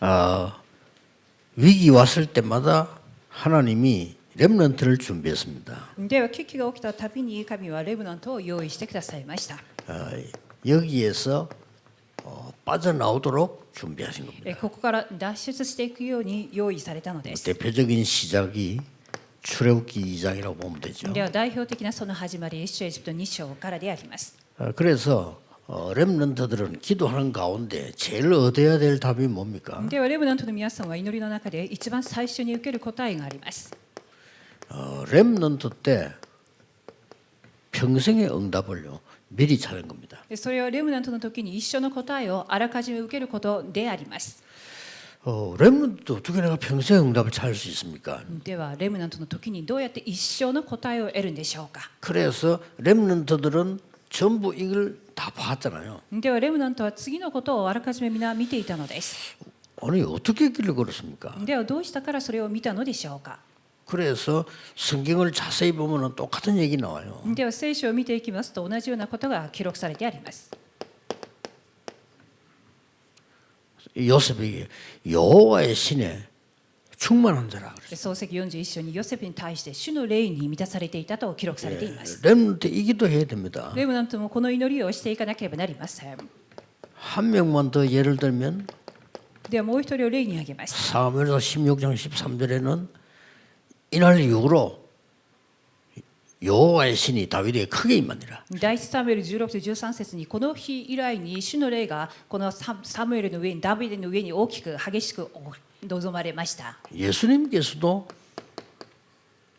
어, 위기 왔을 때마다 하나님이 렘넌트를 준비했습니다. では危機が起きたたびに神はレブナントを用意してくださいました 어, 여기에서 어, 빠져나오도록 준비하신 겁니다. えここから脱出していくように用意されたのです 대표적인 시작이 출애굽기 2장이라고 보면 되죠. では代表的なその始まり出エジプト2章からであります 어, 그래서 어, 렘넌트들은 기도하는 가운데 제일 얻어야 될 답이 뭡니까? ではレブナントの皆さんは祈りの中で一番最初に受ける答えがあります 어, 렘넌트 때 평생의 응답을요 미리 찾은 겁니다. でそれはレムナントの時に一緒の答えをあらかじめ受けることであります 어, 렘넌트 어떻게 내가 평생 응답을 찾을 수 있습니까? ではレムナントの時にどうやって一生の答えを得るんでしょうか 그래서 렘넌트들은 전부 이걸 다 봤잖아요. ではレムナントは次のことをあらかじめ皆見ていたのです 아니 어떻게 했길래 그렇습니까? ではどうしたからそれを見たのでしょうか 그래서 성경을 자세히 보면 똑같은 얘기 나와요. では聖書を見ていきますと同じようなことが記録されてあります 요셉에게 여호와의 신에 충만한 자라 그랬어요. 創世記41章にヨセフに対して主の霊に満たされていたと記録されています。 렘넌트 이기도 해야 됩니다. レムナントもこの祈りをしていかなければなりません。 한 명만 더 예를 들면 ではもう一人を例に挙げます。 사무엘서 16장 13절에는 이날 이후로 여호와의 신이 다윗에게 크게 임하니라. 第一サムエル16と13節にこの日以来に主の霊がこのササムエルの上にダビデの上に大きく激しく 望まれました。 예수님께서도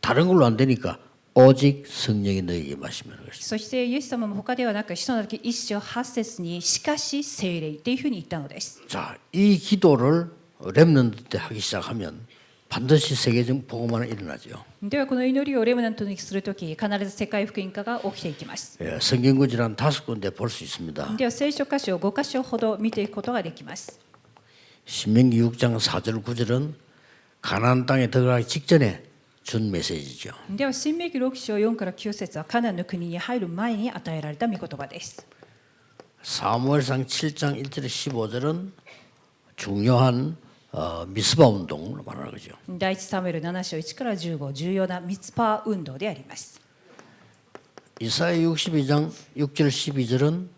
다른 걸로 안 되니까 오직 성령이 너에게 마시면 그랬어요. そしてイエス様も他ではなく使徒の時一章八節にしかし聖霊っていうふうに言ったのです。 자, 이 기도를 렘넌트 때 하기 시작하면 반드시 세계적 복음화는 일어나죠. ではこの祈りをレムナントにする時必ず世界福音化が起きていきます。 예, 성경구지란 다섯 군데 볼 수 있습니다. では聖書箇所を5箇所ほど見ていくことができます。 신명기 6장 4절 9절은 가나안 땅에 들어가기 직전에 준 메시지죠. では新明記6章4から9節はカナンの国に入る前に与えられた御言葉です。 사무엘상 7장 1절에 15절은 중요한 어, 미스바 운동을 말하는 거죠. 第一サムエル7章1から15重要なミツパー運動であります。 이사야 62장 6절 12절은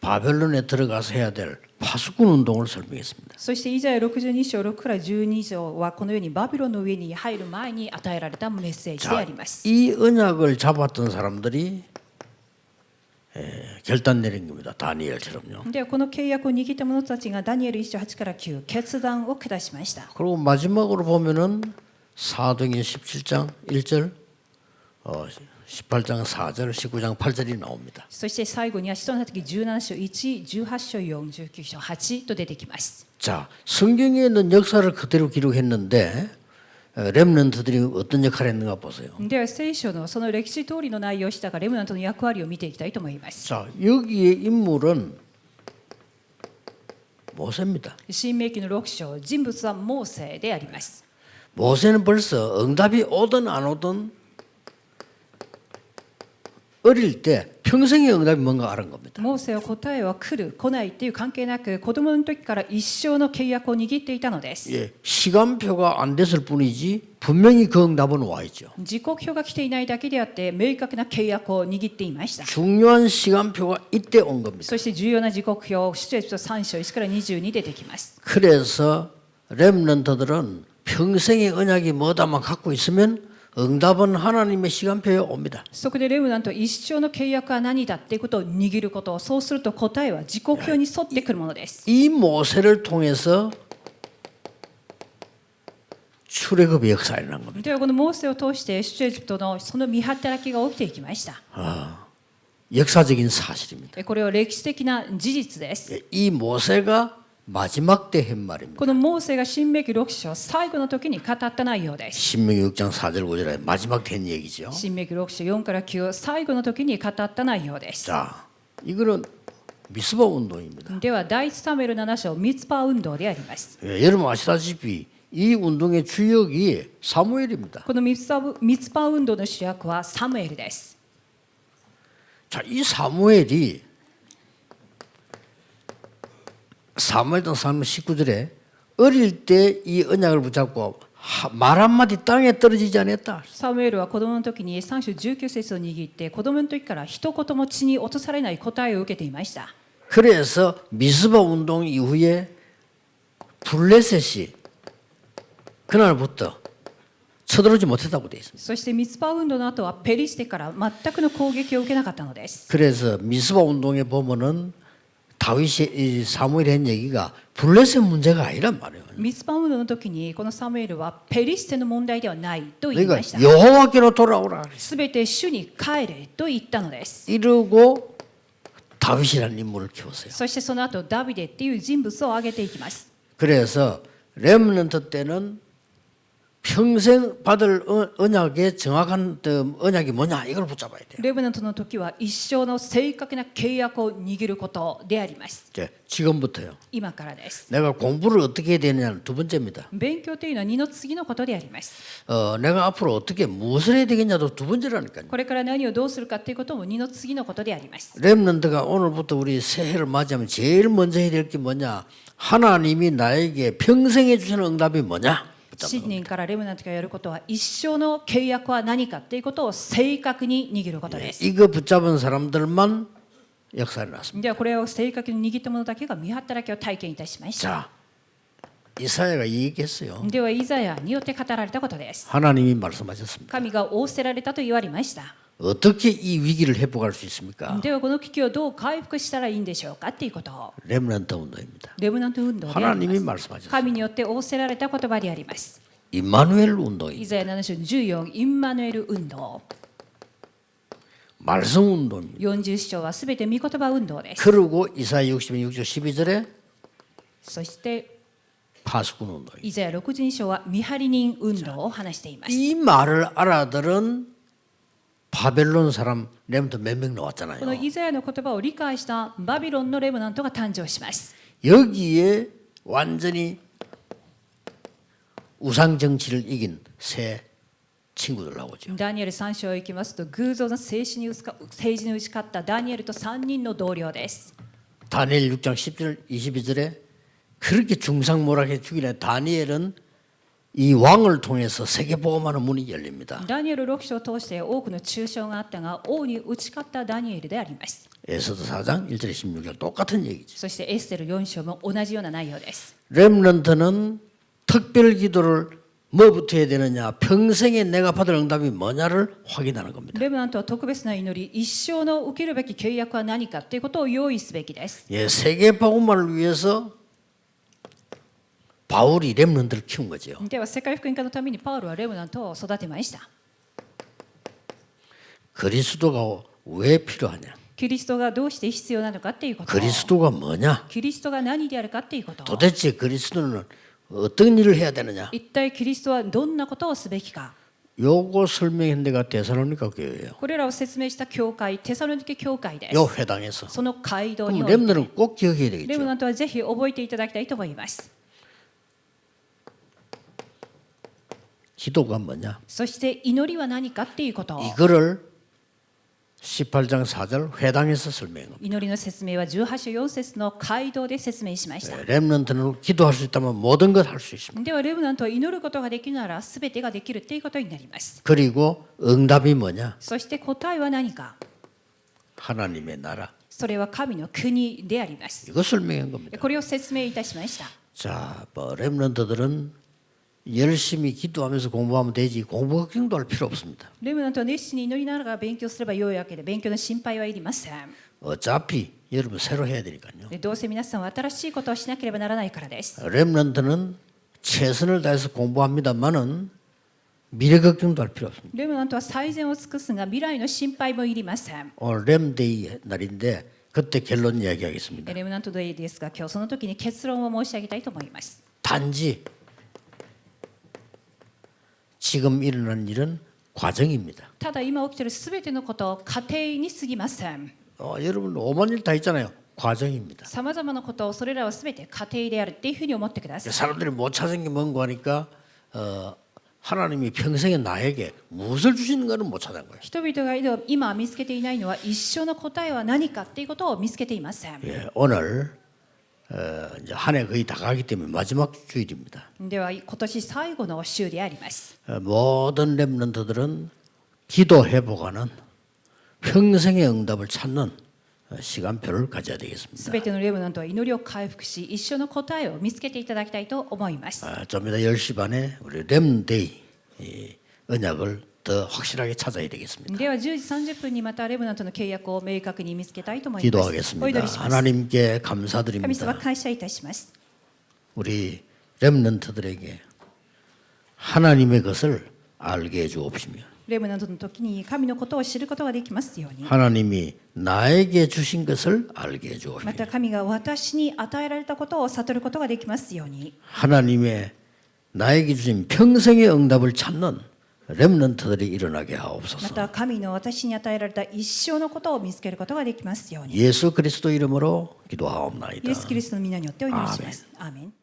바벨론에 들어가서 해야 될 파수꾼 운동을 설명했습니다. そしてイザヤ62章6から12章はこのようにバビロンの上に入る前に与えられたメッセージであ 자, ります。 이 언약을 잡았던 사람들이 에, 결단 내린 겁니다. 다니엘처럼요. ではこの契約を握った者たちがダニエル1章8から9決断を下しました。 그리고 마지막으로 보면은 사도행전 17장 1절, 어, 18장 4절, 19장 8절이 나옵니다. そして最後には使徒の時17章1、18章4、19章8と出てきます。 자, 성경에 있는 역사를 그대로 기록했는데 어, 렘넌트들이 어떤 역할을 했는가 보세요. では聖書のその歴史通りの内容をしたがレムナントの役割を見ていきたいと思います。 자, 여기에 인물은 모세입니다. 新明記の6章、人物はモーセであります。 모세는 벌써 응답이 오든 안 오든 어릴 때 평생의 응답이 뭔가 알은 겁니다. モーセは答えは来る、来ないっていう関係なく子供の時から一生の契約を握っていたのです。 예, 시간표가 안 됐을 뿐이지 분명히 그 응답은 와 있죠. 時刻表が来ていないだけであって明確な契約を握っていました。 중요한 시간표가 이때 온 겁니다. そして重要な時刻表、出エジプト3章1から22出てきます。 그래서 렘넌트들은 평생의 언약이 뭐다만 갖고 있으면 응답은 하나님의 시간표에 옵니다. そこでレムナント一生の契約は何だっていうことを握ることそうすると答えは時刻表に沿ってくるものです 이 모세를 통해서 출애굽의 역사가 일어난 겁니다. ではこのモーセを通して出エジプトのその見働きが起きていきました 역사적인 사실입니다. これは歴史的な事実です 예, 이 모세가 마지막 때 한 말입니다. このモーセが新明記6章最後の時に語った内容です 신명기 6장 4절 5절에 마지막 때 한 얘기죠. 新明記6章4から9最後の時に語った内容です 자, 이거는 미스바 운동입니다. では第一サムエル7章ミツパ運動であります 예, 여러분 아시다시피 이 운동의 주역이 사무엘입니다. このミツパミツパ運動の主役はサムエルです 자, 이 사무엘이 사무엘상 3장 19절에 어릴 때 이 언약을 붙잡고 하- 말 한마디 땅에 떨어지지 않았다. サムエルは子供の時に3章19節を握って子供の時から一言も地に落とされない答えを受けていました 그래서 미스바 운동 이후에 블레셋이 그날부터 쳐들어오지 못했다고 돼 있습니다. そしてミツパ運動の後はペリシテから全くの攻撃を受けなかったのです 그래서 미스바 운동에 보면은 다윗이 이 사무엘이 한 얘기가 블레셋 문제가 아니란 말이에요. ミツパ運動の時にこのサムエルはペリシテの問題ではないと言い 그러니까 ました 여호와께로 돌아오라. すべて主に帰れと言ったのです 이러고 다윗이라는 인물을 키웠어요. そしてその後ダビデっていう人物を挙げていきます 그래서 렘넌트 때는 평생 받을 어- 언약의 정확한 그 언약이 뭐냐 이걸 붙잡아야 돼요. レブナントの時は一生の正確な契約を握ることであります 이제 지금부터요. 今からです 내가 공부를 어떻게 해야 되느냐는 두 번째입니다. 勉強というのは二の次のことであります 어, 내가 앞으로 어떻게 무엇을 해야 되겠냐도 두 번째라니까요. これから何をどうするかということも二の次のことであります 렘넌트가 오늘부터 우리 새해를 맞이하면 제일 먼저 해야 될 게 뭐냐? 하나님이 나에게 평생에 주시는 응답이 뭐냐? 新年からレムナントがやることは一生の契約は何かということを正確に握ることです 이거 붙잡은 사람들만 역사를 났습니다. ではこれを正確に握った者だけが見働きを体験いたしました 자, 이사야가 얘기했어요. ではイザヤによって語られたことです 하나님이 말씀하셨습니다. 神が仰せられたと言われました 어떻게 이 위기를 회복할 수 있습니까? ではこの危機をどう回復したらいいんでしょうかっていうことを 렘넌트 운동입니다. レブナント運動であります 하나님이 말씀하셨어요. 神によって仰せられた言葉であります 임마누엘 イ 운동입니다. ザヤ7章14インマヌエル運動 말씀 운동입니다. 40章はすべて御言葉運動です 그리고 이사야 66장 12절에 そして 파수꾼 운동입니다. イザヤ62章は見張り人運動を話しています 이 말을 알아들은 바벨론 사람 렘넌트 몇 명 この 나왔잖아요. イザヤの言葉を理解したバビロンのレムナントが誕生します 여기에 완전히 우상 정치를 이긴 새 친구들 나오죠. ダニエル3章へ行きますと偶像の政治に打ち勝政治に打ち勝ったダニエルと3人の同僚です 다니엘 6장 10절 22절에 그렇게 중상모락해 죽이네 다니엘은 이 왕을 통해서 세계 복음하는 문이 열립니다. ダニエル6章を通して多くの抽象があったが王に打ち勝ったダニエルであります 에스더 4장 1절 16절 똑같은 얘기죠. そしてエステル4章も同じような内容です 렘넌트는 특별 기도를 뭐부터 해야 되느냐 평생에 내가 받을 응답이 뭐냐를 확인하는 겁니다. レムナントは特別な祈り一生の受けるべき契約は何かということを用意すべきです 예, 세계 복음만을 위해서 바울이 렘넌트를 키운 거죠. では世界福音化のためにパウロはレムナントを育てました 그리스도가 왜 필요하냐? キリストがどうして必要なのかっていうこと 그리스도가 뭐냐? キリストが何であるかっていうこと 도대체 그리스도는 어떤 일을 해야 되느냐? 一体キリストはどんなことをすべきか 요거 설명한 데가 데살로니가 교회예요. これらを説明した教会テサロニケ教会です 요 회당에서. その街道に 그럼 おいて 렘들은 꼭 기억해야 レム 되겠죠. ナントはぜひ覚えていただきたいと思います 기도가 뭐냐? そして祈りは何かっていうことを 이거를 18장 4절 회당에서 설명한 겁니다. 祈りの説明は18章4節の街道で説明しました 렘넌트는 기도할 수 있다면 모든 것 할 수 있습니다. ではレムナントは祈ることができるなら全てができるっていうことになります 그리고 응답이 뭐냐? そして答えは何か 하나님의 나라. それは神の国であります 이거 설명한 겁니다. これを説明いたしました 자, 뭐 렘넌트들은 열심히 기도하면서 공부하면 되지 공부 걱정도 할 필요 없습니다. レムナントは熱心に祈りながら勉強すればよいわけで勉強の心配はいりません 어차피 여러분 새로 해야 되니까요. でどうせ皆さんは新しいことをしなければならないからです 렘넌트는 최선을 다해서 공부합니다만은 미래 걱정도 할 필요 없습니다. レムナントは最善を尽くすが未来の心配もいりません 오늘 렘데이 날인데 그때 결론 이야기하겠습니다. レムナントデイですが今日その時に結論を申し上げたいと思います 단지 지금 일어난 일은 과정입니다. ただ今起きている全てのことを過程に過ぎません 어, 여러분 오만 일 다 있잖아요. 과정입니다. さまざまなことをそれらは全て過程であるっていうふうに思ってください 사람들이 못 찾은 게 뭔가 하니까 어, 하나님이 평생에 나에게 무엇을 주시는가는 못 찾은 거예요. 人々が今見つけていないのは一生の答えは何かっていうことを見つけていません 예, 오늘 어, 이제 한 해 거의 다 가기 때문에 마지막 주일입니다. では今年最後の週であります 어, 모든 렘넌트들은 기도 회복하는 평생의 응답을 찾는 어, 시간표를 가져야 す 되겠습니다. べてのレムナントは祈りを回復し一緒の答えを見つけていただきたいと思います 아, 좀 이따 10시 반에 우리 렘데이 이 언약을 더 확실하게 찾아야 되겠습니다. では10時30分にまたレムナントの契約を明確に見つけたいと思いますお祈 기도하겠습니다. りします 하나님께 神様 감사드립니다. 感謝いたします 우리 렘넌트들에게 하나님의 것을 알게 해 주옵시며 レムナントの時に神のことを知ることができますように 하나님이 나에게 주신 것을 알게 해 ま 주옵시며 た神が私に与えられたことを悟ることができますように 하나님의 나에게 주신 평생의 응답을 찾는 レムナントでいるなげはおさまた神の私に与えられた一生のことを見つけることができますように。イエス・キリストいるもろ、祈祷はおないイエス・キリストの皆によってお祈りします。アーメン